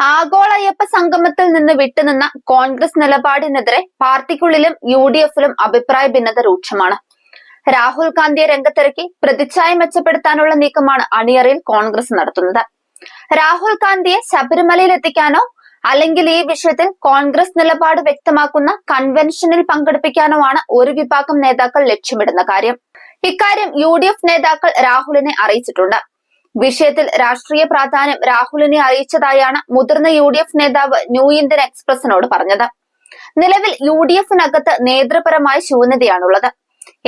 ആഗോള അയ്യപ്പ സംഗമത്തിൽ നിന്ന് വിട്ടുനിന്ന കോൺഗ്രസ് നിലപാടിനെതിരെ പാർട്ടിക്കുള്ളിലും യു ഡി എഫിലും അഭിപ്രായ ഭിന്നത രൂക്ഷമാണ്. രാഹുൽ ഗാന്ധിയെ രംഗത്തിറക്കി പ്രതിച്ഛായ മെച്ചപ്പെടുത്താനുള്ള നീക്കമാണ് അണിയറയിൽ കോൺഗ്രസ് നടത്തുന്നത്. രാഹുൽ ഗാന്ധിയെ ശബരിമലയിൽ എത്തിക്കാനോ അല്ലെങ്കിൽ ഈ വിഷയത്തിൽ കോൺഗ്രസ് നിലപാട് വ്യക്തമാക്കുന്ന കൺവെൻഷനിൽ പങ്കെടുപ്പിക്കാനോ ആണ് ഒരു വിഭാഗം നേതാക്കൾ ലക്ഷ്യമിടുന്ന കാര്യം. ഇക്കാര്യം യു നേതാക്കൾ രാഹുലിനെ അറിയിച്ചിട്ടുണ്ട്. വിഷയത്തിൽ രാഷ്ട്രീയ പ്രാധാന്യം രാഹുലിനെ അറിയിച്ചതായാണ് മുതിർന്ന യു ഡി എഫ് നേതാവ് ന്യൂ ഇന്ത്യൻ എക്സ്പ്രസിനോട് പറഞ്ഞത്. നിലവിൽ യു ഡി എഫിനകത്ത് നേതൃപരമായ ശൂന്യതയാണുള്ളത്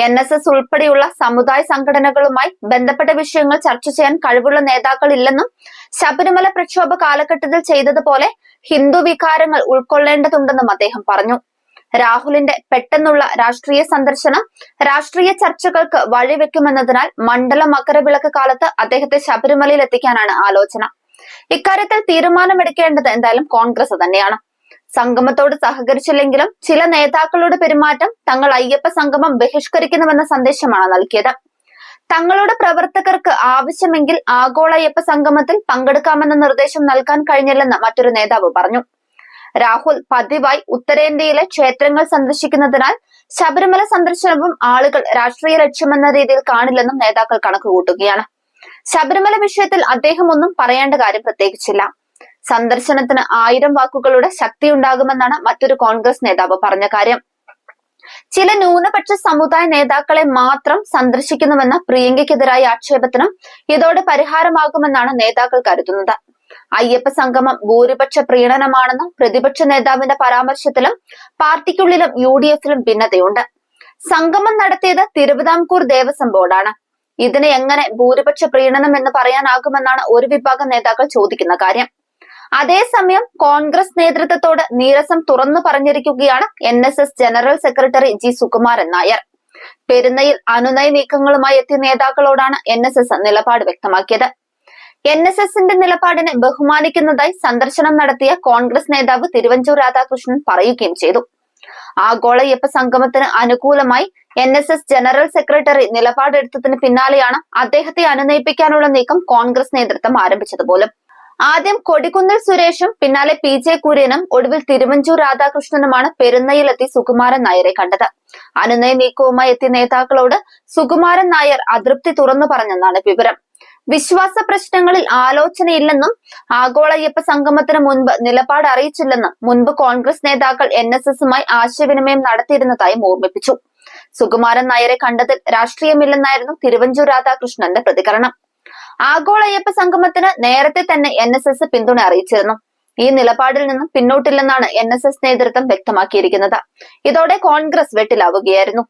എൻ എസ് എസ് ഉൾപ്പെടെയുള്ള സമുദായ സംഘടനകളുമായി ബന്ധപ്പെട്ട വിഷയങ്ങൾ ചർച്ച ചെയ്യാൻ കഴിവുള്ള നേതാക്കളില്ലെന്നും ശബരിമല പ്രക്ഷോഭ കാലഘട്ടത്തിൽ ചെയ്തതുപോലെ ഹിന്ദു വികാരങ്ങൾ ഉൾക്കൊള്ളേണ്ടതുണ്ടെന്നും അദ്ദേഹം പറഞ്ഞു. രാഹുലിന്റെ പെട്ടെന്നുള്ള രാഷ്ട്രീയ സന്ദർശനം രാഷ്ട്രീയ ചർച്ചകൾക്ക് വഴിവെക്കുമെന്നതിനാൽ മണ്ഡല മകരവിളക്ക് കാലത്ത് അദ്ദേഹത്തെ ശബരിമലയിൽ എത്തിക്കാനാണ് ആലോചന. ഇക്കാര്യത്തിൽ തീരുമാനമെടുക്കേണ്ടത് എന്തായാലും കോൺഗ്രസ് തന്നെയാണ്. സംഗമത്തോട് സഹകരിച്ചില്ലെങ്കിലും ചില നേതാക്കളുടെ പെരുമാറ്റം തങ്ങൾ അയ്യപ്പ സംഗമം ബഹിഷ്കരിക്കുന്നുവെന്ന സന്ദേശമാണ് നൽകിയത്. തങ്ങളുടെ പ്രവർത്തകർക്ക് ആവശ്യമെങ്കിൽ ആഗോള അയ്യപ്പ സംഗമത്തിൽ പങ്കെടുക്കാമെന്ന നിർദ്ദേശം നൽകാൻ കഴിഞ്ഞില്ലെന്ന് മറ്റൊരു നേതാവ് പറഞ്ഞു. രാഹുൽ പതിവായി ഉത്തരേന്ത്യയിലെ ക്ഷേത്രങ്ങൾ സന്ദർശിക്കുന്നതിനാൽ ശബരിമല സന്ദർശനവും ആളുകൾ രാഷ്ട്രീയ ലക്ഷ്യമെന്ന രീതിയിൽ കാണില്ലെന്നും നേതാക്കൾ കണക്കുകൂട്ടുകയാണ്. ശബരിമല വിഷയത്തിൽ അദ്ദേഹം ഒന്നും പറയേണ്ട കാര്യം പ്രത്യേകിച്ചില്ല. സന്ദർശനത്തിന് ആയിരം വാക്കുകളുടെ ശക്തി ഉണ്ടാകുമെന്നാണ് മറ്റൊരു കോൺഗ്രസ് നേതാവ് പറഞ്ഞ കാര്യം. ചില ന്യൂനപക്ഷ സമുദായ നേതാക്കളെ മാത്രം സന്ദർശിക്കുന്നുവെന്ന പ്രിയങ്കയ്ക്കെതിരായ ആക്ഷേപത്തിനും ഇതോടെ പരിഹാരമാകുമെന്നാണ് നേതാക്കൾ കരുതുന്നത്. അയ്യപ്പ സംഗമം ഭൂരിപക്ഷ പ്രീണനമാണെന്നും പ്രതിപക്ഷ നേതാവിന്റെ പരാമർശത്തിലും പാർട്ടിക്കുള്ളിലും യു ഡി എഫിലും ഭിന്നതയുണ്ട്. സംഗമം നടത്തിയത് തിരുവിതാംകൂർ ദേവസ്വം ബോർഡാണ്. ഇതിനെ എങ്ങനെ ഭൂരിപക്ഷ പ്രീണനം എന്ന് പറയാനാകുമെന്നാണ് ഒരു വിഭാഗം നേതാക്കൾ ചോദിക്കുന്ന കാര്യം. അതേസമയം കോൺഗ്രസ് നേതൃത്വത്തോട് നീരസം തുറന്നു പറഞ്ഞിരിക്കുകയാണ് N S S general secretary G Sukumaran Nair. പെരുന്നയിൽ അനുനയ നീക്കങ്ങളുമായി എത്തിയ നേതാക്കളോടാണ് എൻ എസ് എസ് നിലപാട് വ്യക്തമാക്കിയത്. എൻ എസ് എസിന്റെ നിലപാടിനെ ബഹുമാനിക്കുന്നതായി സന്ദർശനം നടത്തിയ കോൺഗ്രസ് നേതാവ് തിരുവഞ്ചൂർ രാധാകൃഷ്ണൻ പറയുകയും ചെയ്തു. ആഗോളയപ്പ സംഗമത്തിന് അനുകൂലമായി N S S general secretary നിലപാടെടുത്തതിന് പിന്നാലെയാണ് അദ്ദേഹത്തെ അനുനയിപ്പിക്കാനുള്ള നീക്കം കോൺഗ്രസ് നേതൃത്വം ആരംഭിച്ചത് പോലും ആദ്യം കൊടിക്കുന്നിൽ സുരേഷും പിന്നാലെ പി ജെ കുര്യനും ഒടുവിൽ തിരുവഞ്ചൂർ രാധാകൃഷ്ണനുമാണ് പെരുന്നയിലെത്തി സുകുമാരൻ നായരെ കണ്ടത്. അനുനയ നീക്കവുമായി എത്തിയ നേതാക്കളോട് സുകുമാരൻ നായർ അതൃപ്തി തുറന്നു പറഞ്ഞെന്നാണ് വിവരം. വിശ്വാസ പ്രശ്നങ്ങളിൽ ആലോചനയില്ലെന്നും ആഗോള അയ്യപ്പ സംഗമത്തിന് മുൻപ് നിലപാട് അറിയിച്ചില്ലെന്നും മുൻപ് കോൺഗ്രസ് നേതാക്കൾ എൻ എസ് എസുമായി ആശയവിനിമയം നടത്തിയിരുന്നതായും ഓർമ്മിപ്പിച്ചു. സുകുമാരൻ നായരെ കണ്ടതിൽ രാഷ്ട്രീയമില്ലെന്നായിരുന്നു തിരുവഞ്ചൂർ രാധാകൃഷ്ണന്റെ പ്രതികരണം. ആഗോള അയ്യപ്പ സംഗമത്തിന് നേരത്തെ തന്നെ എൻ എസ് എസ് പിന്തുണ അറിയിച്ചിരുന്നു. ഈ നിലപാടിൽ നിന്നും പിന്നോട്ടില്ലെന്നാണ് എൻ എസ് എസ് നേതൃത്വം വ്യക്തമാക്കിയിരിക്കുന്നത്. ഇതോടെ കോൺഗ്രസ് വെട്ടിലാവുകയായിരുന്നു.